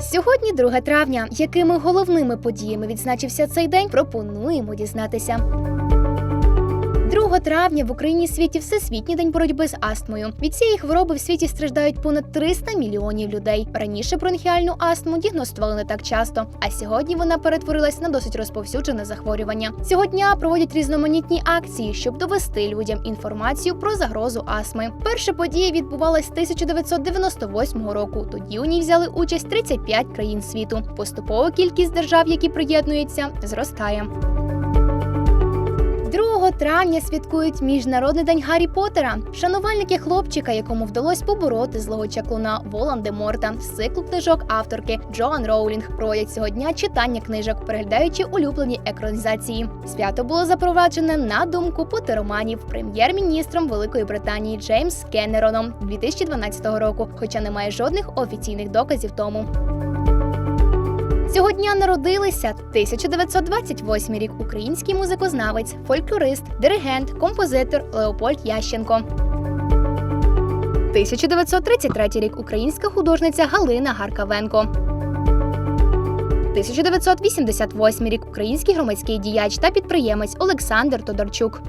Сьогодні 2 травня. Якими головними подіями відзначився цей день, пропонуємо дізнатися. 2 травня в Україні світі Всесвітній день боротьби з астмою. Від цієї хвороби в світі страждають понад 300 мільйонів людей. Раніше бронхіальну астму діагностували не так часто, а сьогодні вона перетворилась на досить розповсюджене захворювання. Цього дня проводять різноманітні акції, щоб довести людям інформацію про загрозу астми. Перша подія відбувалась 1998 року. Тоді у ній взяли участь 35 країн світу. Поступово кількість держав, які приєднуються, зростає. 2 травня святкують Міжнародний день Гаррі Поттера. Шанувальники хлопчика, якому вдалося побороти злого чаклуна Волан-де-Морта циклу книжок авторки Джоан Роулінг проводять цього дня читання книжок, переглядаючи улюблені екранізації. Свято було запроваджене на думку потероманів прем'єр-міністром Великої Британії Джеймс Кеннероном 2012 року, хоча немає жодних офіційних доказів тому. Цього дня народилися 1928 рік український музикознавець, фольклорист, диригент, композитор Леопольд Ященко. 1933 рік українська художниця Галина Гаркавенко. 1988 рік український громадський діяч та підприємець Олександр Тодорчук.